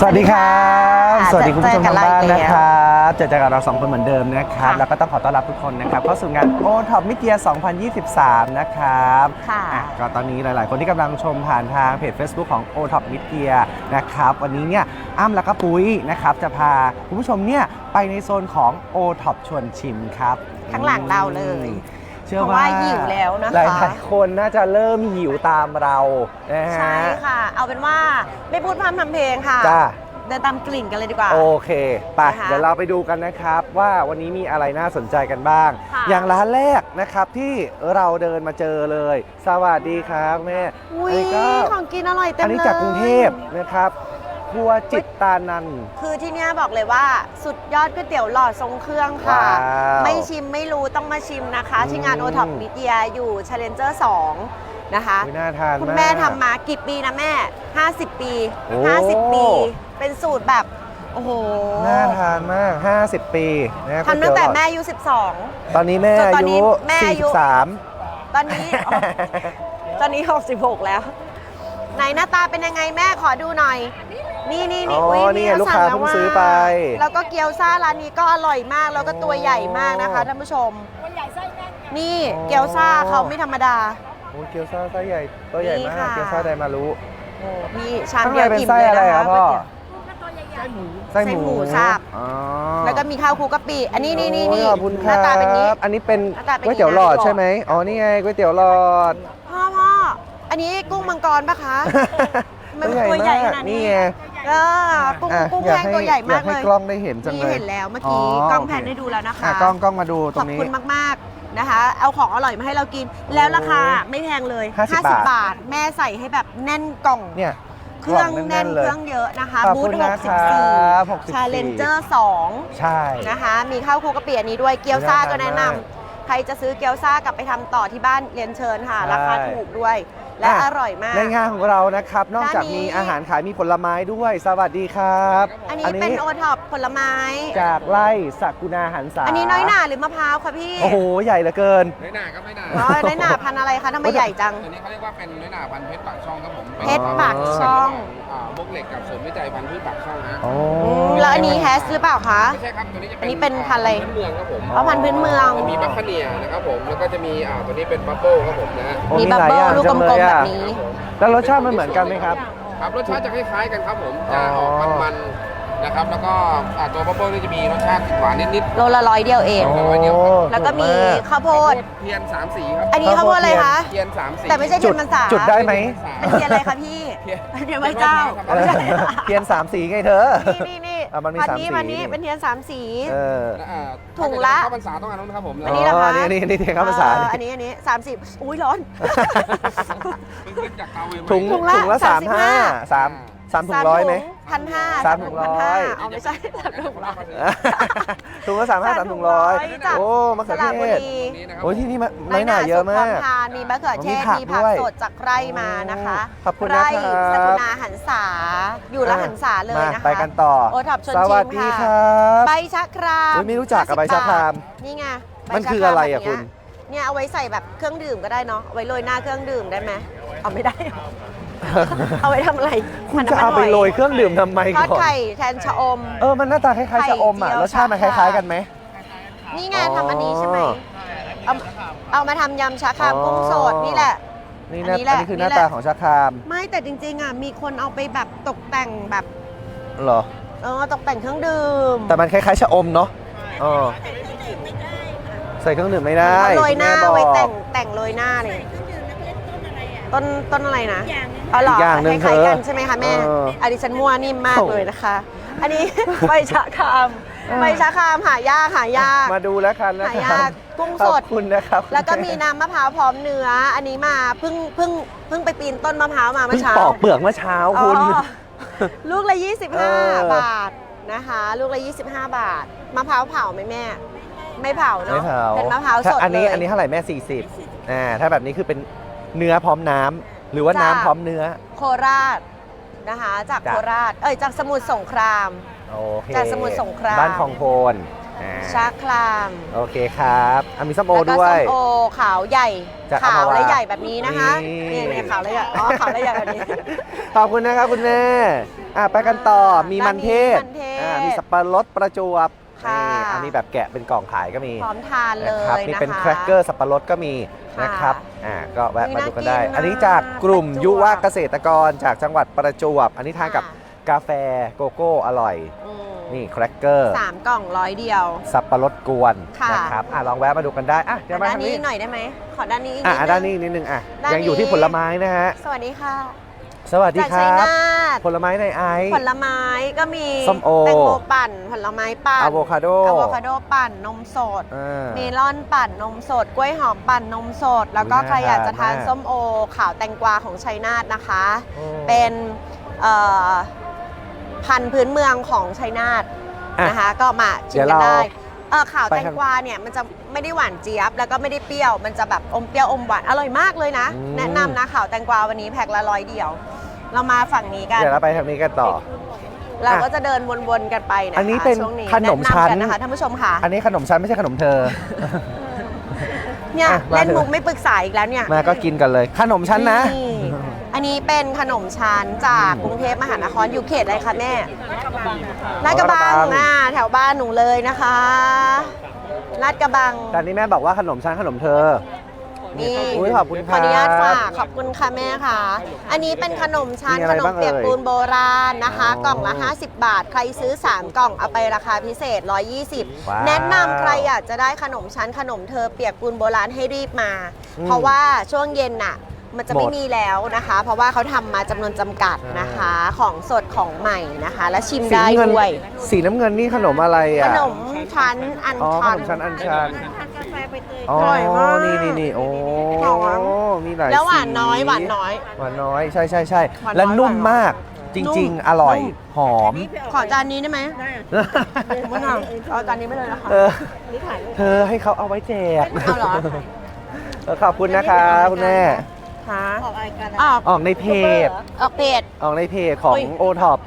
สวัสดีครับค่ะสวัสดีคุณผู้ชมทางบ้านเจอกันนะแล้วครับเจอเจอกับเราสองคนเหมือนเดิมนะครับค่ะแล้วก็ต้องขอต้อนรับทุกคนนะครับเข้าสู่งานโอท็อปมิเดีย2023 นะครับค่ะอะก็ตอนนี้หลาย ๆ คนที่กำลังชมผ่านทางเพจ Facebook ของ o t o p Media นะครับ วันนี้เนี่ยอ้ำแล้วก็ปุ้ยนะครับจะพาคุณผู้ชมเนี่ยไปในโซนของ o t o p ชวนชิมครับ ข้างหลังเราเลย เชื่อเพราะว่าว่าหิวแล้วนะคะ หลายๆคนน่าจะเริ่มหิวตามเรานะฮะใช่ค่ะ เอาเป็นว่าไม่พูดพร่ำทำเพลงค่ะ จ้าเดินตามกลิ่นกันเลยดีกว่า โอเคไปนะคะ เดี๋ยวเราไปดูกันนะครับ ว่าวันนี้มีอะไรน่าสนใจกันบ้าง ค่ะอย่างร้านแรกนะครับที่เราเดินมาเจอเลย สวัสดีครับแม่อุ้ยนนี้ก็ของกินอร่อยเต็มอันเลยนี้จากกรุงเทพนะครับค รัวจิตตานันท์คือที่เนี้ยบอกเลยว่าสุดยอดก๋วยเตี๋ยวหลอดทรงเครื่องค่ะ ว้าวไม่ชิมไม่รู้ต้องมาชิมนะคะอืมที่งานโอท็อปมิเดียอยู่ Challenger 2 นะคะ อุ๊ยน่าทานคุณมากแม่ทำมากี่ปีนะแม่ 50 ปี โอ้ 50 ปี เป็นสูตรแบบ โอ้โหน่าทานมาก 50 ปีนะทำตั้งแต่ก๋วยแม่เตี๋ยวหลอดอายุตอนนี้แม่จนตอาอนนี้ยุแม่อายุ 43 12ตอนนี้อ๋อตอนนี้ 66 แล้ว ไหนหน้าตาเป็นยังไงแม่ขอดูหน่อย นี่นี่อ๋นี่ออุ๊ยนี่ไงเรลูกค้าสั่เพิ่งแล้วซื้อไปแล้วก็เกี๊ยวซ่าร้านนี้ก็อร่อยมากแล้วก็ตัวใหญ่มากนะคะโอ้ท่านผู้ชมนี่เกี๊ยวซ่าเขาไม่ธรรมดา โอ้ยเกี๊ยวซ่าไส้ใหญ่ตัวใหญ่นี่มากค่ะเกี๊ยวซ่าไดมารุ โอ้พี่ชามข้างเดีในยวเป็นอิ่มไส้เลยอะไรนะครัคะบพ่อไส้ไส้หหมูมูสับอ๋อแล้วก็มีข้าวคลุกกะปิอันนี้นี่นี่นี่โอ้ยขอบคุณหน้าตาเป็นนี้ครับอันนี้เป็นหน้าตาเป็นก๋วยเตี๋ยวหลอดอย่างนี้นะใช่ไหมอ๋อนี่ไงก๋วยเตี๋ยวหลอดพ่อพ่ออันนี้กุ้งมังกรปะคะ มันตัวใหญ่ขนาดนี้นี่ไงเออกุ้งอะกุ้งอยาแห้กงให้ตัวใหญ่อยมากให้เลยกล้องได้เห็นจังนี่เลย เห็นแล้วเมื่อกี้อ๋อกล้องแพนโอเคให้ดูแล้วนะคะ อะกล้องกล้องมาดูตขรอบงนี้ คุณมาก ๆ นะคะ เอาของอร่อยมาให้เรากิน แล้วราคาไม่แพงเลย 50 50 บาท แม่ใส่ให้แบบแน่นกล่อง เนี่ยเครื่องกล่แน่นเลยเครื่องเยอะนะคะขอบบูคุธณนะครับ64 64 Challenger 2 ใช่ นะคะมีข้าวคลุกกะปิอันนี้ด้วยเกี๊ยวซ่าน่าทานก็แนะนำมากใครจะซื้อเกี๊ยวซ่ากลับไปทำต่อที่บ้านเรียนเชิญค่ะ ใช่ ราคาถูกด้วย และอะอร่อยมาก ในงานของเรานะครับ นอกจากด้านนี้มีอาหารขายมีผลไม้ด้วย สวัสดีครับ อันนี้เป็นโอท็อปผลไม้ จากไร่สักุณาหันษาอันนี้น้อยหนาหรือมะพร้าวคะพี่ โอ้โห ใหญ่เหลือเกิน น้อยหนาครับน้อยหนาอ๋อน้อยหนาพันธุ์อะไรคะทำไมใหญ่จังตัวนี้เขาเรียกว่าเป็นน้อยหนาพันธุ์เพชรปากช่องครับผมเพชรปากช่องอ่าบกเหล็กกับศูนย์วิจัยพันธุ์พืชปากช่องนะโอ้อืมแล้วอันนี้แฮชหรือเปล่าคะไม่ใช่ครับตัวนี้จะอันนี้เป็นพันธุ์อะไรพื้นเมืองครับผมเพราะพันธุ์พื้นเมืองจะมีบัคคาเนียนะครับผมแล้วก็จะมีอ่าตัวนี้เป็นบับเบิ้ลครับผมนะฮะโอ้มีมีบับหลายเบิ้อลย่างลูกกจังลเลยมๆแบอะบนี้ แล้วรสชาติมันเหมือนกันไหมครับ ครับรสชาติจะคล้ายๆกันครับผมจะอ๋อออกมันๆนะครับ แล้วก็อ่าตัวบับเบิ้ลนี่จะมีรสชาติหวานนิดโลละร้อยเดียวเอง โอ้ แล้วก็มีถูาข้าวๆโพด เทียนสามสีครับอันนี้ข้าวโพดอะไรคะ เทียนสามสี แต่ไม่ใช่จุเทียดนมันสาจุดได้ไหมเป็นเทียนอะไรคะพี่เทียน เทียนพระเจ้า เออเทียนสามสีไงเธอ นี่นี่นี่ อะมันมีพันสามนี้สีพันนี้เป็นเทียนสามสี เออและอ่าถุงละ ถ้าเกิดเข้าพรรษาต้องอันนู้นครับผมอันนี้เหรอคะ นี่นี่นี่เทียนข้าวภาษาเอออันนี้อันนี้สามสิบอุ้ยร้อน เพิ่งขึ้นจากเตาใหม่ๆถุงถุงละถุงละสามห้า35สาม สามถุงร้อยไหม พันห้าสามถุงร้อย เอาไม่ใช่สามถุงร้อย ถุงละสามห้าสามถุงร้อยจากโอ้มะสเขือระบุเทศรีนี้นะครับโอ้ยที่นี่มะน้อยหน่าเยอะมากน้อยหน่สุดความทานมีมะเขือเทศมีผักมีผักด้วยสดจากไร่มานะคะขอบคุณนะครับไร่สกุณาหันษาอยู่ละหันษาเลยมานะคะไปกันต่อโอท็อปชวนสชิวัสมดีคค่ะรับใบชะครามอุ๊ยไม่รู้จักกับใบชะคราม50นี่ไงใบมันชะคือรามอะไรอะแบบคุณเนี้ยเนี่ยเอาไว้ใส่แบบเครื่องดื่มก็ได้เนาะเอาไว้โรยหน้าเครื่องดื่มได้ไหมเอาไม่ได้ เอาไว้ทำอะไรคุณจะเอาไปโรยเครื่องดื่มทำไมทอดก่อนไข่แทนชะอม เออมันหน้าตาคล้ายๆชะอมอะไข่เจียว รสชาติมันคชะครามล้ายๆกันไหม นี่ไงอ๋อทำอันนี้ใช่ไหมเอาเอามาทำยำชะครามอ๋อกุ้งสดนี่แหละ นี่อันะนนี้แหละอันนี้คือหนี่น้าแหละตาของชาครามไม่แต่จริงๆอะมีคนเอาไปแบบตกแต่งแบบเหรอ เออตกแต่งเครื่องดื่ม แต่มันคล้ายๆชะอมเนาะเออใส่เครื่องดื่มไม่ได้โรยหน้าแม่บอกไว้แต่งแต่งโรยหน้าเลย ต้นต้นอะไรนะอ๋อเหรออีกอย่างหนึ่งคล้ายๆกันเธอใช่ไหมคะแม่ เอออันนี้ฉันมั่วนิ่มมากโอ้เลยนะคะ อันนี้ ใบชะครามเออ ใบชะครามหายากหายาก มาดูแล้วกันนะหาครัยาบกกุ้งขสอบด คุณนะครับแล้วก็มีน้ำมะพร้าวพร้อมเนื้อ อันนี้มาเพิ่งเพิ่งเพิ่งไปปีนต้นมะพร้าวมาเมื่เพิ่องเช้าปอกเปลือกเมื่อเช้าคุณ อ๋อลูกละ เออ 25 บาทนะคะ ลูกละ 25 บาทมะพร้าวเผาไหมแม่ ไม่เผาเนาะไม่เผาเป็นมะพร้าวสดถ้อันนี้เลยอันนี้เท่าไหร่แม่ 40อ่าถ้าแบบนี้คือเป็น เนื้อพร้อมน้ำหรือว่าจ้ะน้ำพร้อมเนื้อ โคราชนะคะ จากจ้ะ โคราช เอ้ยจากสมุทรสงคราม โอเคจากสมุทรสงคราม บ้านคลองโพนอ่าชาคลามโอเคครับอะมีส้มโอแล้วก็ด้วยส้มโอขาวใหญ่จากขาวอัมพวาและใหญ่แบบนี้นะคะนี่ นี่นี่ขาวและใหญ่อ๋อขาวและใหญ่แบบนี้ ขอบคุณนะครับคุณแม่อะไปกันต่อมีมันเทศร้านนี้มันเทศ อะมีสับปะรดประจวบ ค่ะนี่อันนี้แบบแกะเป็นกล่องขายก็มีพร้อมทานเลนะครับยนี่นะคะ เป็นแครกเกอร์สับปะรดก็มีค่ะนะครับอ่าก็แวะมาดูกันได้ น่ากินนะอันนี้จากกลุ่มประจวบยุวเกษตรกรจากจังหวัดประจวบ อันนี้ทานกับค่ะ กาแฟโกโก้อร่อย อืมนี่แครกเกอร์สามกล่องร้อยเดียว สับปะรดกวนค่ะ นะครับอะลองแวะมาดูกันได้อะเดี๋ยวมาด้านทางนี้นี้หน่อยได้ไหมขอด้านนี้อีกอะนิอะดด้านนึนี้งนิดนึงอะด้านยังอยู่นี้ ที่ผลไม้นะฮะ สวัสดีค่ะ สวัสดีจากคชัยรับ นาทผลไม้ในไอซ์ ผลไม้ก็มีส้มโอแตงโมปั่น ผลไม้ปั่นอะโวคาโด อะโวคาโดปั่นนมสด อ่า เมลอนปั่นนมสด กล้วยหอมปั่นนมสด แล้วก็อุ๊ยใครอยากจะทานน่าทานมาก ส้มโอขาวแตงกวาของชัยนาทนะคะโอ้เป็นเอ่อพันธุ์พื้นเมืองของชัยนาทอะนะคะ ก็มาชิมเดี๋ยวกันเราได้เออขาวไปแตงทางกวาเนี่ยมันจะไม่ได้หวานเจี๊ยบ แล้วก็ไม่ได้เปรี้ยว มันจะแบบอมเปรี้ยวอมหวานอร่อยมากเลยนะ อืม แนะนำนะขาวแตงกวาวันนี้แพ็คละร้อยเดียว เรามาฝั่งนี้กัน เดี๋ยวเราไปทางนี้กันต่อ เราก็จะเดินวนๆกันไปนะคะอันนี้เป็นช่วงขนมชั้น แะำกันะคะท่านผู้ชมค่ะอันนี้ขนมชั้นไม่ใช่ขนมเธอ เนี่ยอะมาเล่นเถอะ มุกไม่ปรึกษาอีกแล้วเนี่ยมาก็กินกันเลย ขนมชั้นนะ อันนี้เป็นขนมชั้นจากอืมกรุงเทพมหานครอยู่เขตอะไรคะแม่ลาดกระบังลาดกระบัง อ่าแถวบ้านหนูเลยนะคะลาดกระบัง แต่นี้แม่บอกว่าขนมชั้นขนมเธอ นี่อุ๊ยขอบคุณขออนุญาตครับฝากขอบคุณค่ะแม่ค่ะ อันนี้เป็นขนมชั้นมีอะขไรนมบ้างเปียกเอ่ยปูนโบราณนะคะ อ๋อกล่องละ 50 บาท ใครซื้อ 3 กล่องเอาไปราคาพิเศษ ว้าว120 แนะนำใครอยากจะได้ขนมชั้นขนมเธอเปียกปูนโบราณให้รีบมา อืมเพราะว่าช่วงเย็นน่ะ มันจะไม่หมดมีแล้วนะคะ เพราะว่าเขาทำมาจำนวนจำกัดนะคะ ของสดของใหม่นะคะ และชิมสีได้น้ำเงิน ด้วย สีน้ำเงินนี่ขนมอะไรขอะนมชั้นอันอ๋อขชันนมชั้นอันชัน อ๋อ อร่อยมาก นี่นี่นี่โอ้หอมมีหลายแล้วหวานสีน้อยหวานน้อย หวานน้อย ใช่ใช่ใช่หวานน้อยและนุ่มหวานน้อยมากจริงๆอร่อย นุ่ม หอม ขอจานนี้ได้ไหมมะนาวเอาจานนี้ไปเลยนะคะ เออเธอให้เขาเอาไว้แจกเอาเหรอ เออขอบคุณนะคะ คุณแม่ ค่ะออกรายการออกออกในเพจ ออกเพจ ออกในเพจของอุ๊ย โอท็อป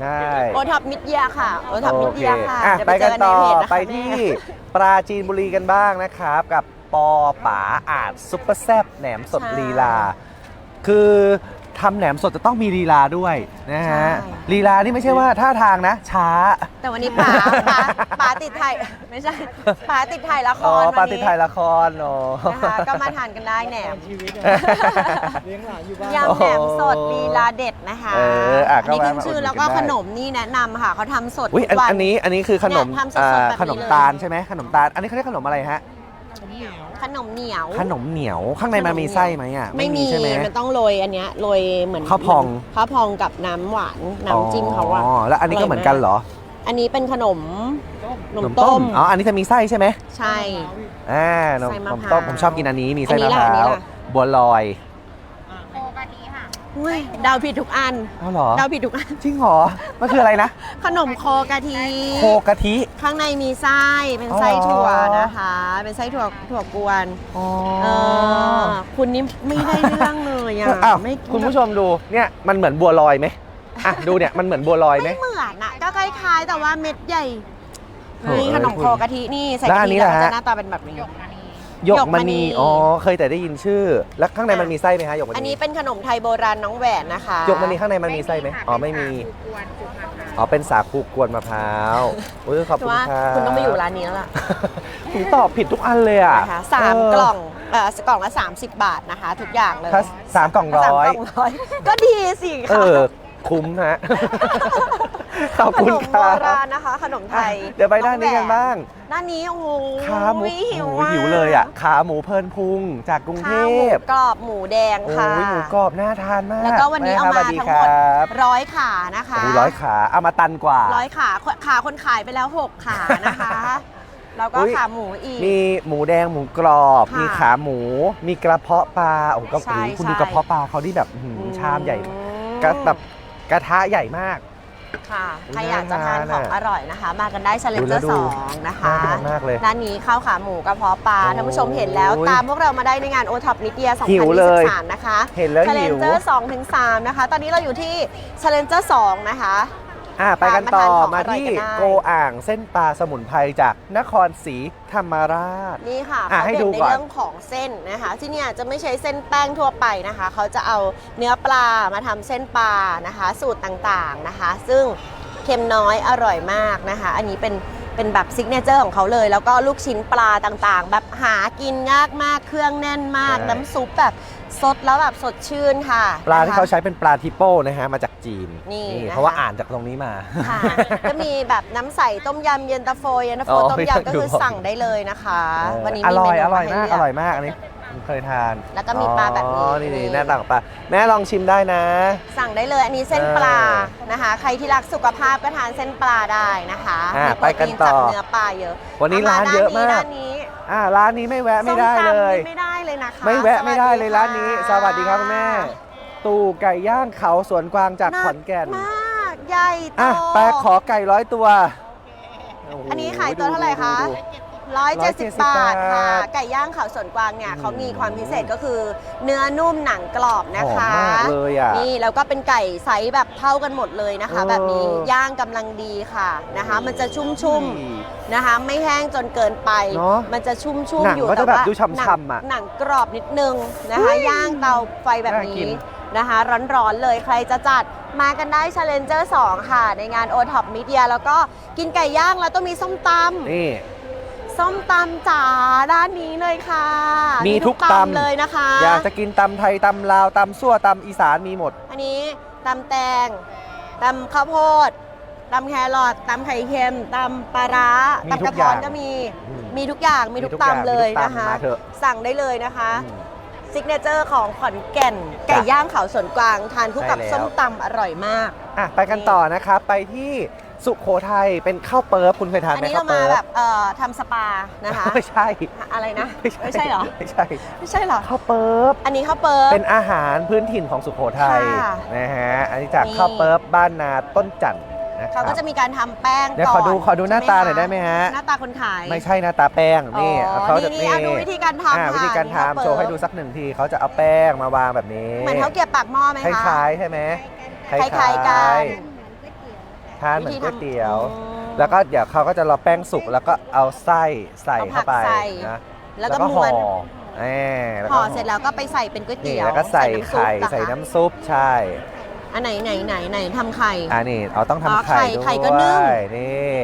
ใช่โอท็อปมิดเยียค่ะโอท็อปมิดโอเคเยียค่ะอะเดี๋ยวไปเจกันต่อใเพจนะคะไปที่ ปราจีนบุรีกันบ้างนะครับ กับปอป๋าอาจซุปเปอร์แซบแหนมสดลีลา คือ ทำแหนมสดจะต้องมีลีลาด้วยนะฮะลีลานี่ไม่ใช่ว่าท่าทางนะ ช้า แต่วันนี้ป๋าป๋าป๋าติดถ่ายไม่ใช่ป๋าติดถ่ายละคอ๋อรปาวันตินี้ไทยละครเนาะนะคะก็มาทานกันได้แหนมเลี้ยงหลานอยู่บ้านยำแหนมสดลีลาเด็ดนะคะเอออะอันนี้ก็ขึ้แวะนมาชื่ออุดหนุนแล้วก็กันได้ขนมนี่แนะนำค่ะเขาทำสดอุ้ยทุอันกวัน อันนี้อันนี้คือขนมเนี่ยทำสดๆอ่าแบบนี้ขนมเลยตาลใช่ไหมขนมตาลอันนี้เขาเรียกขนมอะไรฮะ ขนมเหนียว ขนมเหนียวข้างในมันมีไส้ไหมอะไม่มีใช่ไหมมันต้องโรยอันเนี้ยโรยเหมือนข้าวพองข้าวพองกับน้ำหวานน้ำจิ้มเขาอะอ๋อแล้วอันนี้ก็เหมือนกันเหรอ อันนี้เป็นขนมขนมขนมต้มอ๋ออันนี้จะมีไส้ใช่ไหมใช่อ่านมไส้มะนมพร้าวต้มผมชอบกินอันนี้มีไส้อันนี้มะพล่ะร้าอันนี้วล่ะบัวลอยอุ้ยเดาผิดทุกอันอ้าวเหรอเดาผิดทุกอัน จริงเหรอ มันคืออะไรนะ ขนมโคกะทิ โคกะทิ ข้างในมีไส้ เป็นอ๋อไส้ถั่วนะคะ เป็นไส้ถั่วถั่วกวนอ๋อเออคุณนี่ไม่ได้เรื่องเลยอะอ้าวไม่คุณผู้ชมดูเนี่ยมันเหมือนบัวลอยไหมอะดูเนี่ยมันเหมือนบัวลอยไหมไม่เหมือนอะก็คล้ายๆแต่ว่าเม็ดใหญ่โถ่นี่ขนมโคกะทินี่ใส่แล้วกะอันนี้ทิแล้วล่ะก็ฮะจะหน้าตาเป็นแบบนี้หยกมหยกมณีณี อ๋อ เคยแต่ได้ยินชื่อ แล้วข้างในมันมีไส้ไหมฮะหยกมณี อันนี้เป็นขนมไทยโบราณน้องแหวนนะคะ หยกมณีข้างในมันมีไส้ไหมอ๋อ ไม่มี อ๋อเป็นสาคูกวนมะพร้าวอุ้ยขอบถืคุอณว่าครับคุณต้องไปอยู่ร้านนี้แล้วล่ะผมตอบผิดทุกอันเลยอะนะคะสามเกล่องเอ่อกล่องละ 30 บาทนะคะ ทุกอย่างเลยถ้าสามกล่องถ้าสามร้อยกล่องร้อย ก็ดีสิเอค่ะ อ คุ้มฮะ ขอบขคุณนมคโบรับราณนะคะ ขนมไทยเดี๋ยวไปด้านนี้กันบ้าง ด้านนี้โอ้โหขาหมูหิวโอ้โหหิวเลยอะ ขาหมูเพลินพุงจากกรุงเทข้าวหมูพกรอบหมูแดงโอ้ค่ะ ยหมูกรอบน่าทานมากแล้วก็วันนี้เอามาแครับสวัสดีทั้งคหมดรับร้อยขานะคะโอ้โหร้อยขาเอามาตันกว่า ร้อยขาขาคนขายไปแล้ว 6 ขานะคะ แล้วก็อุ๊ย ขาหมูอีก มีหมูแดงหมูกรอบ ค่ะมีขาหมู มีกระเพาะปลาโอ้โหก็ใช่โอ้โหคุณใช่ดูกระเพาะปลาเขาที่แบบอื้อหือชามใหญ่ อืมกระแบบ กระทะใหญ่มาก ค่ะอุ๊ยใครอยากจะทานน่าทานของอะอร่อยนะคะ มากันได้เชลเลนดูเจแล้อวร์ดูสองนะคะน่าทานมากเลยด้านนี้ข้าวขาหมูกระเพาะปลาโอ้ท่านผู้ชมเห็นแล้วยตามพวกเรามาได้ในงานโอท็อปนิเตียหิวเลย2023นะคะเห็นแล้วเชลเลหินวเจอร์2ถึง3นะคะ ตอนนี้เราอยู่ที่เชลเลนเจอร์2นะคะ อะไปกันต่อตามมามาทานของอร่อยที่กันได้โกอ่างเส้นปลาสมุนไพรจากนครศรีธรรมราช นี่ค่ะอะเขาให้เด่ดูนในก่อนเรื่องของเส้นนะคะ ที่เนี่ยจะไม่ใช้เส้นแป้งทั่วไปนะคะ เขาจะเอาเนื้อปลามาทำเส้นปลานะคะ สูตรต่างๆนะคะ ซึ่งเค็มน้อยอร่อยมากนะคะ อันนี้เป็นเป็นแบบซิกเนเจอร์ของเขาเลย แล้วก็ลูกชิ้นปลาต่างๆ แบบหากินยากมากเครื่องแน่นมากใช่น้ำซุปแบบ สดแล้วแบบสดชื่นค่ะปลาที่นะคะเขาใช้เป็นปลาทิโป้นะฮะมาจากจีนนี่นะคะเพราะว่าอ่านจากตรงนี้มาค่ะก็มีแบบน้ำใสต้มยำเย็นตาโฟเย็นตาโฟอ๋อต้มยำก็คือดูบอกสั่งได้เลยนะคะ วันนี้อมีร่เมอยนูอร่อยให้มากเลือร่อยมากอันนี้ผมเคยทาน แล้วก็มีปลาแบบนี้อ๋อนี่นี่นี่หน้าตาของปลาแม่ลองชิมได้นะ สั่งได้เลยอันนี้เส้นปลาเออนะคะ ใครที่รักสุขภาพก็ทานเส้นปลาได้นะคะอะมีโปรไปกันตีนต่อจากเนื้อปลาเยอะ วันนี้มร้านเยอะมากด้านนี้ อ่าร้านนี้ไม่แวะไม่ได้ส้ตำเลยนี่ไม่ได้เลยนะคะไม่แวะไม่ได้เลยสวัสร้านนี้ค่ะสวัสดีครับคุณแม่ ตู่ไก่ย่างเขาสวนกวางจากขอนแก่น มากใหญ่โต อะไปขอไก่ร้อยตัวโโหอันนี้ขายตัวเท่าไหร่คะ ดูดูดู 170 170 บาทค่ะบาทไก่ย่างเขาสวนกวางเนี่ยอืมเขามีความพิเศษก็คือ เนื้อนุ่มหนังกรอบนะคะหอมมากเลยอะนี่แล้วก็เป็นไก่ไซส์แบบเท่ากันหมดเลยนะคะเออแบบนี้ย่างกำลังดีค่ะนะคะ มันจะชุ่มๆนะคะ ไม่แห้งจนเกินไปเนอะมันจะชุ่มหนัๆงอยู่ก็จะแต่แบบว่าดูฉ่ำๆหนังอะหนังกรอบนิดนึงนะคะ ย่างเตาไฟแบบน่ากินี้นนะคะ ร้อนๆเลยใครจะจัดมากันได้ Challenger 2 ค่ะ ในงาน o t o p Media แล้วก็กินไก่ย่างแล้วต้องมีส้มตำนี่ ส้มตำจ๋าด้านนี้เลยค่ะมีทุกตำเลยนะคะ อยากจะกินตำไทยตำลาวตำซั่วตำอีสานมีหมด อันนี้ตำแตงตำข้าวโพดตำแครอทตำไข่เค็มตำปลาร้ามีตำทุกกระอท้ย่าองนก็มีอืมมีทุกอย่างมีทุกมีทุกอย่างตำเลยมีทุกตำนะคะมาเถอะสั่งได้เลยนะคะอืมซิกเนเจอร์ของขอนแก่นไก่ย่างเขาสวนกวาง ทานคู่กับใช่แล้วส้มตำอร่อยมาก อะ ไปกันต่อนะครับ ไปที่ สุโขทัยเป็นข้าวเปิบคุณเคยทานอันไหมนี้ข้าเราวมาเปิบแบบเอ่อทำสปานะคะ ไม่ใช่อะไรนะไม่ใช่ไม่ใช่เหรอ ไม่ใช่ไม่ใช่เหรอ ข้าวเปิบอันนี้ข้าวเปิบ เป็นอาหารพื้นถิ่นของสุโขทัยค่ะนะฮะอันนี้จากนี่ ข้าวเปิบบ้านนาต้นจันทร์นะครัเขาบก็จะมีการทำแป้งเดี๋ยวก่ขออนดูขอดูหน้าใช่ตาหน่อยได้ไหมฮะ หน้าตาคนขายไม่ใช่หน้าตาแป้งนี่อ๋อเขาจะนี่นี่เอาดูวิธีการทำอ่าค่ะวิธีการนี่ข้าวเปิบทำโชว์ให้ดูสักหนึ่งทีเขาจะเอาแป้งมาวางแบบนี้เหมือนเขาวเก็บปากหม้อไหมคคะล้ายๆใช่ไหมคล้ายๆกัน ทานเหมือนก๋วยเตี๋ยวอืมแล้วก็เดี๋ยวเขาก็จะรอแป้งสุกแล้วก็เอาไส้ใส่เข้าไปเอาผักใส่นะแล้วก็ห่ม้วนแน่แล้วห่ก็อเสร็จแล้วก็ไปใส่เป็นก๋วยนี่เตี๋ยวแล้วก็ใส่ไข่น้ำซุปเหรอคะใส่น้ำซุปใช่อันไหนไหนไหนไหนทำไข่อ่านี่เอาต้องอ๋อทำไข่ไข่ด้วยไข่ก็นึ่งนี่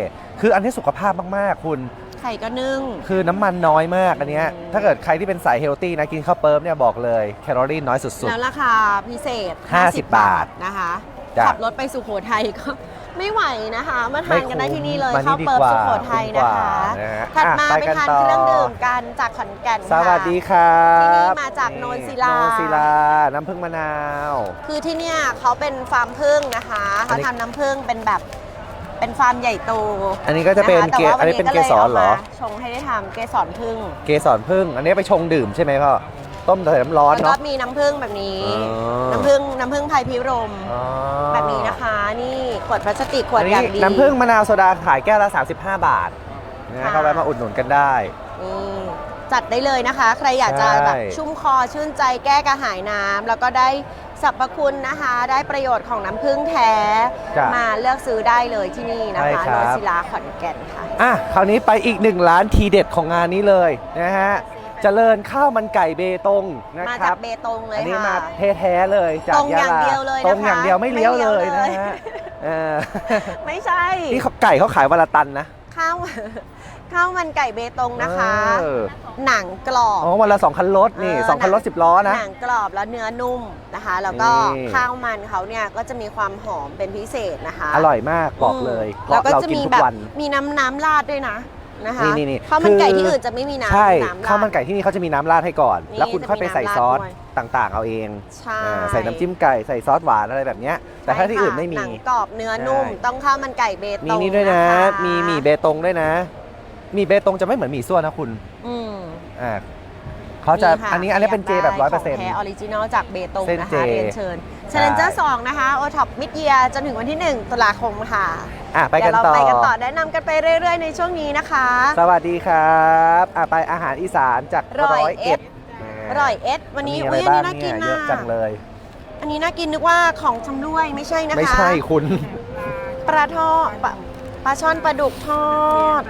คืออันนี้สุขภาพมาก ๆ คุณไข่ก็นึ่ง คือน้ำมันน้อยมากอันเนี้ยอืมถ้าเกิดใครที่เป็นสายเฮลตี้นะกินข้าวเปิบเนี่ยบอกเลย แคลอรี่น้อยสุดแล้วราคาพิเศษ 50 50บาทนะคะ จ้ะขับรถไปสุโขทัยก็ไม่ไหวนะคะ มาๆทานกันได้ที่นี่เลยมาข้าวดีเปิบกว่าสุโขทัยคุ้มกนะว่าคะนะฮะถัดมาอะไปกันทานต่เครื่องดื่มกันจากขอนแก่นสค่ะ วัสดีครับที่นี่มาจากโนนศิลา โนนศิลา น้ำผึ้งมะนาว คือที่เนี่ยเขาเป็นฟาร์มพึ่งนะคะอัเขานนี้ ทำน้ำพึ่งเป็นแบบเป็นฟาร์มใหญ่โตอันนี้ก็จะเป็นคแต่เกว่าอันนี้เป็นวัเกสรเหรอก็ลยามาชงให้ได้ทำเกสรพึ่งเกสรพึ่งอันนี้ไปชงดื่มใช่ไหมพ่อ ต้มใส่น้ำร้อนแล้วก็เนาะ มีน้ำพึ่งแบบนี้ อ๋อ น้ำพึ่งน้ำพึ่งไทยพิรม อ๋อแบบนี้นะคะ นี่ขวดพลาสติกขวดอันอนี้ย่างดี น้ำผึ้งมะนาวโซดาขายแก้วละ 35 บาทนะค่ะ เข้าไปมาอุดหนุนกันได้ นี่จัดได้เลยนะคะ ใครอยากจะใช่ แบบชุ่มคอชื่นใจแก้กระหายน้ำแล้วก็ได้สรรพคุณนะคะ ได้ประโยชน์ของน้ำผึ้งแท้ จ้ะ มาเลือกซื้อได้เลยที่นี่นะใช่คะครัโนบศิลาขอนแก่นค่ะ อะ คราวนี้ไปอีกหนึ่งร้านทีเด็ดของงานนี้เลยนะฮะ เจริญข้าวมันไก่เบตงนะมาคจารักบ เบตงเลยอันนี้ค่ะมาแท้ๆเลยจากตรงอย่างลเดียวเลยนะคะตรงอย่างเดียวไม่เลี้ยวเลยไม่เลี้ยวนะเลยฮะเออไม่ใช่ นี่เขาไก่เขาขายวันละตันนะข้าว ข้าวมันไก่เบตงนะคะ เออหนังกรอบ อ๋อวันละสองคันรถนี่เออ สองคันรถสิบล้อนะ หนังกรอบแล้วเนื้อนุ่มนะคะ แล้วก็นี่ ข้าวมันเขาเนี่ยก็จะมีความหอมเป็นพิเศษนะคะอร่อยมากบอกเลยมเพแล้วราะก็เราจะกินมีทุแบกบวัน มีน้ำน้ำราดด้วยนะ นะคะนี่นี่นี่ข้าวมันไก่คือที่อื่นจะไม่มีน้ำใช่น้ำราดข้าวมันไก่ที่นี่เขาจะมีน้ำราดให้ก่อนนี่แล้วคุณค่อยไปใส่ซอสจะมีน้ำราดด้วยต่างๆ เอาเองใช่อ่าใส่น้ำจิ้มไก่ใส่ซอสหวานอะไรแบบเนี้ยแต่ถ้าที่อื่นไม่มีหนังกรอบเนื้อนุ่มใช่ต้องข้าวมันไก่เบตมีงนี่ด้วยนะคมีหมี่เบตงด้วยนะหมี่เบตงจะไม่เหมือนหมี่ซั่วนะคุณอืมอ่าเขาจะค่อันนี้อันนี้เป็นเจแบบร้อยเปอร์เซ็นต์ขงแท้ออริจินอลจากเบตงเส้นนะเจคะเรียนเชิญ เชลเลนเจอร์สองนะคะโอท็อปมิดเยียจนถึงวันที่ 1 ตุลาคมค่ะอะไปกันเดี๋ยวต่อเราไปกันต่อแนะนำกันไปเรื่อย ๆ ในช่วงนี้นะคะ สวัสดีครับอะไปอาหารอีสานจากร้อยร้อยเอ็ดอร่อยเอสวันนี้มีอะอุ้ไรยอันบ้างนี้น่ากินเนี่ยเยนะอะจังเลย อันนี้น่ากินนึกว่าของชำร่วยไม่ใช่นะคะ ไม่ใช่คุณ ปลาทอดปลาปลาช่อนปลาดุกทอด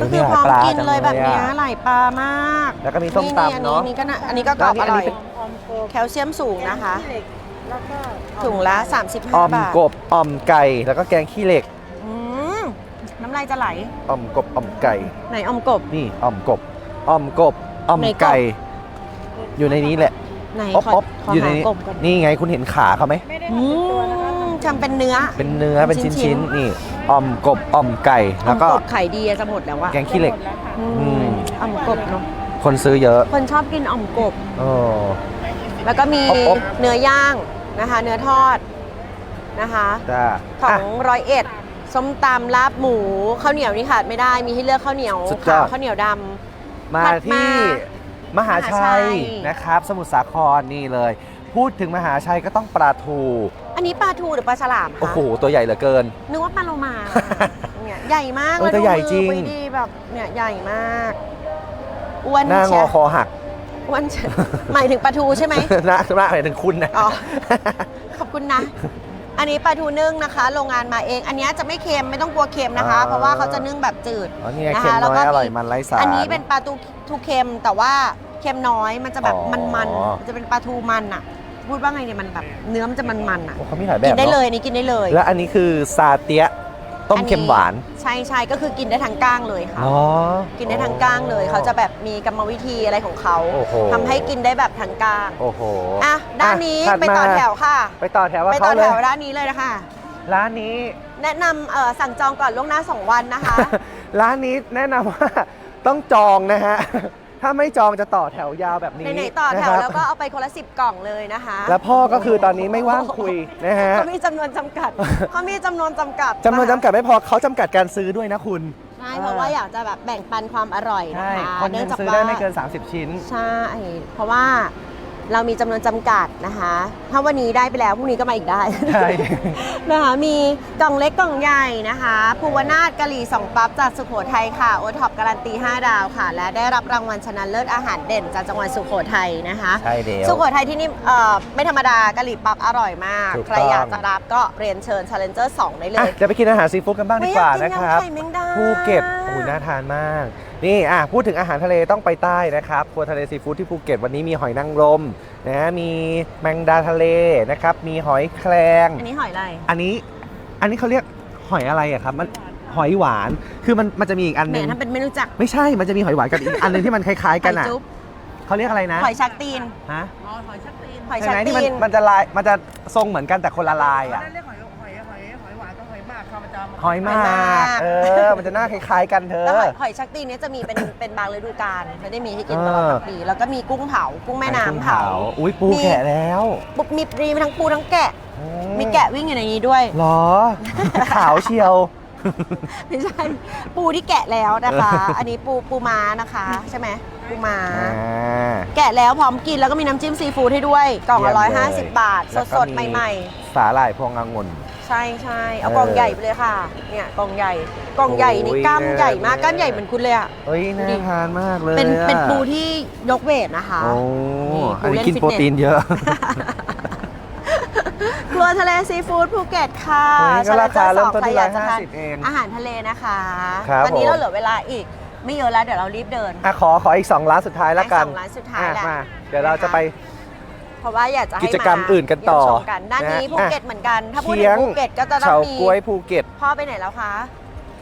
ก็คือมีพร้อมหลายปลากินเลยแบบเนี้ยจังเลยอะหลายปลามาก แล้วก็มีส้มตำเนอะอันนี้ก็น่ะอันนี้ก็กรอบแล้อวอันนี้ร่อย เป็นแคลเซียมสูงนะคะถุงละ 35 อ่อมบาทกบอ่อมไก่ แล้วก็แกงขี้เหล็กอืมน้ำลายจะไหล อ่อมกบอ่อมไก่ ไหนอมกบ นี่อ่อมกบอ่อมกบอ่อมไหนกบไก่ อยู่ในนี้แหละไหนอ๊อบขออ๊อบขออยู่ในหานี้กบก่อนนี่ไงคุณเห็นขาเขาไหมอืมทำเป็นเนื้อ เป็นเนื้อ เป็เป็นนชิ้ชิ้นนๆ ๆ นี่อ่อมกบอ่อมไก่ แล้วก็อมบไข่ดีอะจะหมดแล้วอะแกงขี้เหล็ก อือืมมอมกบเนาะคนซื้อเยอะคนชอบกินอ่อมกบโอ้ แล้วก็มีอ๊อบอ๊อบเนื้อย่างนะคะ เนื้อทอดนะคะจ้าของอะร้อยเอ็ดส้มตำลาบหมูข้าวเหนียวนี่ขาดไม่ได้มีให้เลือกข้าวเหนียวสุดยอขาดวข้าวเหนียวด มาถัดมาที่มหามหาชัชัยยนะครับ สมุทรสาครนี่เลย พูดถึงมหาชัยก็ต้องปลาทูำอันนี้ปลาทูหรือปลาฉลามโอ้คะโห ตัวใหญ่เหลือเกิน นึกว่าปลาโลมาเนี่ยใหญ่มากเออแล้วแต่ใหญ่ดูมือจริงไปดีแบบเนี่ยใหญ่มากอ้วนหน้างเชีอยวคอหักอ้ วนเชียวหมายถึงปลาทูใช่ไหมหน้าหน้าอะไรถึงคุณนะอ๋อ ขอบคุณนะ อันนี้ปลาทูนึ่งนะคะ โรงงานมาเอง อันนี้จะไม่เค็มไม่ต้องกลัวเค็มนะคะอ่าเพราะว่าเขาจะนึ่งแบบจืดอ๋อนี่ไงนะคะเค็มแล้วน้ก็อยอมีร่อยมันไร้สาร อันนี้เป็นปลาทูทูเค็มแต่ว่าเค็มน้อยมันจะแบบอ๋อมันมันๆมันจะเป็นปลาทูมันอะพูดว่าไงเนี่ยมันแบบเนื้อมันจะมันมันๆอะโอ้เขามีหลายแบกิบนได้เลยเนาะอันนี้กินได้เลย และอันนี้คือซาเตียะ ต้มเค็มหวาน ใช่ใช่ก็คือกินได้ทั้งก้างเลยค่ะอ๋อ กินได้ทั้งก้างเลย เขาจะแบบมีกรรมวิธีอะไรของเขาโอ้โห ทำให้กินได้แบบทั้งก้างโอ้โหอะด้านนี้ถัดไปต่อมาแถวค่ะ ไปต่อแถวว่าไปเขาต่อเลแถยวด้านนี้เลยนะคะ ร้านนี้ แนะนำเอ่อสั่งจองก่อนล่วงหน้า 2 วันนะคะ ร้านนี้แนะนำว่า ต้องจองนะฮะ ถ้าไม่จองจะต่อแถวยาวแบบนี้ไหนๆต่อแถวนะครับแล้วก็เอาไปคนละสิบกล่องเลยนะคะแล้วพ่อก็คือตอนนี้ไม่ว่างคุยนะฮะ เขามีจำนวนจำกัด เขามีจำนวนจำกัดจำนวนจำกัดไม่พอเขาจำกัดการซื้อด้วยนะคุณ ใช่เพราะว่าอยากจะแบบแบ่งปันความอร่อยนะใช่คะคนหนึงซื้อได้ไม่เกิน 30 ชิ้น ใช่ เพราะว่า เรามีจำนวนจำกัดนะคะ ถ้าวันนี้ได้ไปแล้วพรุ่งนี้ก็มาอีกได้ ใช่ นะคะ มีกล่องเล็กกล่องใหญ่นะคะภูวนาถกะหรี่สองปั๊บจากสุโขทัยค่ะ โอท็อปการันตี 5 ดาวค่ะ และได้รับรางวัลชนะเลิศอาหารเด่นจากจังหวัดสุโขทัยนะคะ ใช่เดียว สุโขทัยที่นี่เอ่อไม่ธรรมดากะหรี่ปั๊บอร่อยมาก ถูกต้องใครอยากจะรับก็เรียนเชิญ Challenger 2 ได้เลอะย เดี๋ยวไปกินอาหารซีฟู้ดกันบ้างดีกว่าไม่นะอยคกิรับยำไข่แมงดา ภูเก็ตโอ้โหน่าทานมากนี่อะพูดถึงอาหารทะเลต้องไปใต้นะครับครัวทะเลซีฟู้ดที่ภูเก็ตวันนี้มีหอยนางรมนะมีแมงดาทะเลนะครับ มีหอยแครงอันนี้หอยอะไร อันนี้อันนี้เขาเรียกหอยอะไรอะครับมันหอยหวาน คือมันมันจะมีอีกอันแหหมนึงถ้าเป็นไม่รู้จักไม่ใช่ มันจะมีหอยหวานกับอีกอันหนึงที่มันคล้ายๆหกันอยอะจุ๊บเขาเรียกอะไรนะหอยชักตีนฮะหอยใช่ชักไหมที่ตีมันนมันจะลาย มันจะทรงเหมือนกันแต่คนละลายอะ นั่นเรียก หอยหมากเออมันจะหน้าคล้ายๆกันเธอแล้วหอยหอยชักตีนเนี้จะมีเป็น เป็นบางฤดูกาลไม่ได้มีให้กินตลอดเออทั้งปี แล้วก็มีกุ้งเผา กุ้งแม่น้ำเผา อุ้ยปูมีแกะแล้วปุ๊บมีปรีมีทั้งปูทั้งแกะอืมีแกะวิ่งอยู่ในนี้ด้วยเหรอ ขาวเชียวไม่ใช่ปูที่แกะแล้วนะคะ อันนี้ปูปูม้านะคะ ใช่ไหมปูม้าอ่าแกะแล้วพร้อมกินแล้วก็มีน้ำจิ้มซีฟู้ดให้ด้วย กล่องละเยี่ร้อยยมห้าเลสิยบบาทแล้วสก็ดมีๆใหม่สาหร่ายพวงองุ่นๆ ใช่ใช่เอาเออกล่องใหญ่ไปเลยค่ะ เนี่ยกล่องใหญ่กล่องใหญ่นี่โอ้ยกล้ามใหญ่มากแน่กล้ามใหญ่เหมือนคุณเลยอะเอ้ยดูน่าดิทานมากเลยเป็นอะเป็นปูที่ยกเวทนะคะ โอ้นี่ปูอันนี้เล่นกินฟิตเนส โปรตีนเยอะครัวทะเลซีฟู้ดภูเก็ตค่ะเฮ้ยก็ราคาเริ่มต้นที่ใครอยากจะทาน150เอง อาหารทะเลนะคะครับตอนนี้ผม เราเหลือเวลาอีก ไม่เยอะแล้วเดี๋ยวเรารีบเดิน อะขอขออีก 2 ร้านสุดท้ายแล้วกันให้สองร้านสุดท้ายอะแหละมาเดี๋ยวเราจะไปเพ ราะว่าอยากจะให้กิจกรรมอื่นกันต่อเยี่ยมชมกันด้านนี้นะภูเก็ตเหมือนกัน ถ้าพูดเคีถึยง งภูเก็ตก็จะต้อเฉางมีก๊วยภูเก็ต พ่อไปไหนแล้วคะ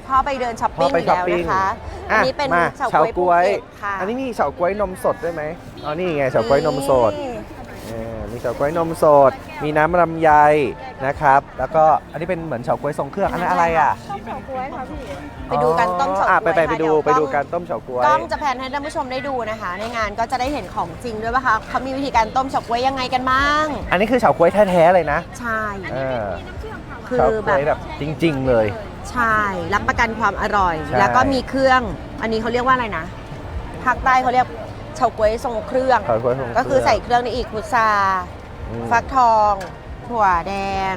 พ่อไปเดินช้อปพ่อปิ้งไปอีกแล้วช้อปปิ้ง นะคะอันนี้เป็นมาเฉาเฉาก๊วยภูก๊วยเก็ตค่ะ อันนี้มีเฉาก๊วยนมสดด้วยไหมอ๋อนี่ไงเฉาก๊วยนมสดนี่เออ มีเฉาก๊วยนมสด มีน้ำลำไยนะครับ แล้วก็อันนี้เป็นเหมือนเฉาก๊วยทรงเครื่องอันนั้นอะไรอะไปดูการต้มเฉาก๊วยอะไปไปไปค่ะดูเยวไปดูล้องการต้มเฉาก๊วย กล้องจะแพนให้ท่านผู้ชมได้ดูนะคะ ในงานก็จะได้เห็นของจริงด้วยว่าคะเขามีวิธีการต้มเฉาก๊วยยังไงกันบ้างอันนี้คือเฉาก๊วยแท้ๆเลยนะใช่เออคืเฉาอก๊แบวยบแบบจริง ๆ เลย ใช่รับประกันความอร่อย ใช่ แล้วก็มีเครื่อง อันนี้เขาเรียกว่าอะไรนะภาคใต้เขาเรียก เฉาก๊วยทรงเครื่องเฉาก๊วยทรงก็คือใส่เครื่องในอีกพุทราอืมฟักทอง ถั่วแดง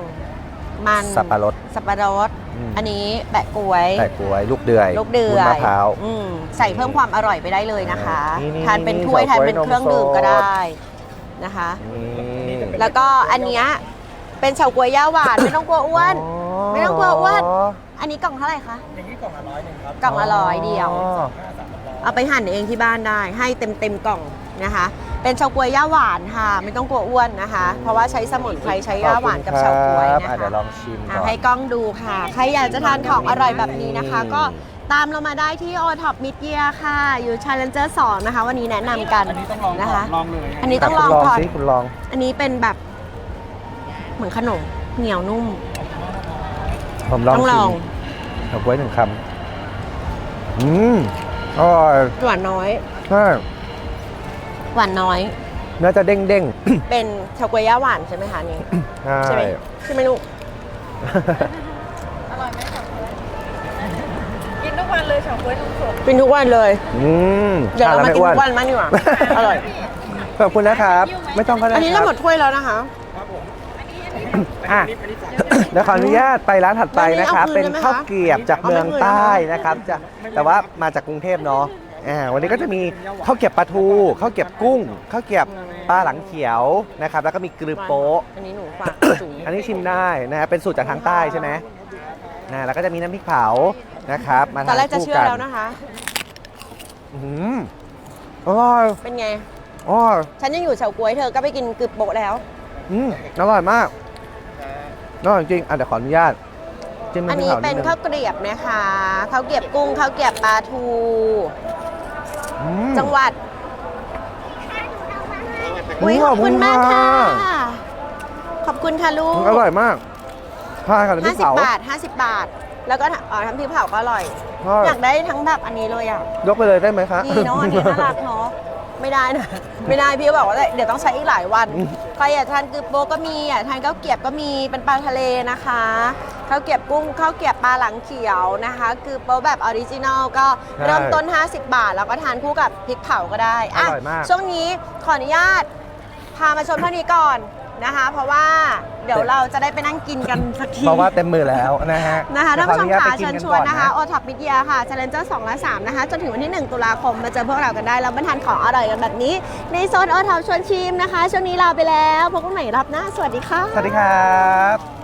มันสับปะรด สับปะรดมอันนี้แปะกล้วย แต่กล้วยลูกเดือยลูกเดืวุ้อนมะพร้าว อืมใส่เพิ่มความอร่อยไปได้เลยนะคะ นี่นี่ทานเป็นนี่ถ้วยเฉาก๊วยทานเป็นเครื่องดื่มก็นมสด ได้นะคะ นี่แล้วก็อันเนี้ยเป็นเฉาก๊วยย่าหวาน ไม่ต้องกลัวอ้วน ไม่ต้องกลัวอ้วนอ๋ออันนี้กล่องเท่าไหร่คะ อย่างนี้กล่องละร้อยหนึ่งครับ กล่องละร้อยเดียว อ๋อ เอาไปหั่นเองที่บ้านได้ให้เต็มเต็มๆกล่องนะคะ เป็นเฉาก๊วยย่าหวานค่ะ ไม่ต้องกลัวอ้วนนะคะ เพราะว่าใช้สมุนไพรใช้ย่าหวานกับเฉาก๊วยขอบนะคุณครับอะเดี๋ยวลคะองชิมอะก่อนให้กล้องดูค่ะ ใครอยากจะทานของอร่อยแบบนี้นะคะนี่ก็ตามเรามาได้ที่โอท็อปมิดเยียค่ะ อยู่ Challenger 2 นะคะ วันนี้แนะนำกันอันนี้ต้องลองนะก่อคะนลองเลยอันนี้ต้องลองคุณก่อนสิคุณลอง อันนี้เป็นแบบเหมือนขนมเหนียวนุ่ม ผมลองต้องลชิองมเอาไว้หนึ่งคำอืม อร่อยหวานน้อย ใช่หวานน้อย เนื้อจะเด้งเด้งเป็นเฉาก๊วยย่าหวานใช่ไหมคะนี่ๆใช่ใช่ไหมใช่ไหมลูกกินทุกวันเลยเฉาก๊วยนมสดกินทุกวันเลย อืมเดี๋ยวเราทมาแล้กินไอ้ทุกวันมั้งดีกว่าอร่อย ขอบคุณนะครับ ไม่ต้องก็ได้อันนี้คเรารับหมดถ้วยแล้วนะคะ อะเดี๋ยวขออนุญาตไปร้านถัดไปนะครับอันนี้เป็นเอาคืนได้ไหมคะข้าวเกรียบจากเมืองเอาไม่คืนใต้นะคะนะครับจะแต่ว่ามาจากกรุงเทพเนาะอ่าวันนี้ก็จะมีข้าวเกรียบปลาทูข้าวเกรียบกุ้งข้าวเกรียบปลาหลังเขียวนะครับ แล้วก็มีกรึบโป๊ะอันนี้หนูฝากจุ๋ยอันนี้ชิมได้นะฮะเป็นสูตรจากทางใต้ใช่ไหมนะแล้วก็จะมีน้ำพริกเผานะครับ มาตอทานนแรกจะคู่เชื่อกันแล้วนะคะอืมอร่อยเป็นไงอร่อยฉันยังอยู่เฉาก๊วยเธอก็ไปกินกึบโบะแล้ว อืมอร่อยมาก อร่อยจริงอะเดี๋ยวขออนุญาตจิ้มอันน้ำพริกนี้เผาเป็นนิดนึงข้าวเกรียบนะคะข้าวเกรียบกุ้งข้าวเกรียบปลาทูอืมจังหวัดอืมอุ้ยขอบคุณมากค่ะ ขอบคุณค่ะขอบคุณค่ะลูกอร่อยมากใช่ค่ะน้ำพริก50เผาบาท50บาท แล้วก็อ๋อทำพริกเผาก็อร่อย ใช่อยากได้ทั้งแบบอันนี้เลยอะ ยกไปเลยได้ไหมคะ ดีเนาะอันนี้น่ารักเนาะ ไม่ได้นะ ไม่ได้พี่ก็บอกว่าเดี๋ยวต้องใช้อีกหลายวันอืมใครอยากทานกึบโบก็มีอยากทานข้าวเกรียบก็มีเป็นปลาทะเลนะคะข้าวเกรียบกุ้งข้าวเกรียบปลาหลังเขียวนะคะกึบโบแบบออริจินอลก็เริ่มต้น 50 บาท แล้วก็ทานคู่กับพริกเผาก็ได้อร่อยมากช่วงนี้ขออนุญาตพามาชมเท่านี้ก่อน นะคะ เพราะว่าเดี๋ยวเราจะได้ไปนั่งกินกันสักที เพราะว่าเต็มมือแล้วนะฮะนะคะท่านผู้ชมดี๋ยวขอค่ะอญตไปกิเชิญกัชวนก่อนะคะโอท็อปมิเดียค่ะ Challenger 2และ3นะคะ จนถึงวันที่ 1 ตุลาคมมาเจอพวกเรากันได้แล้วมาทานของอร่อยกันแบบนี้ ในโซนโอท็อปชวนชิมนะคะ ช่วงนี้ลาไปแล้วพบกันใหม่รอบหน้าสวัสดีค่ะ สวัสดีครับ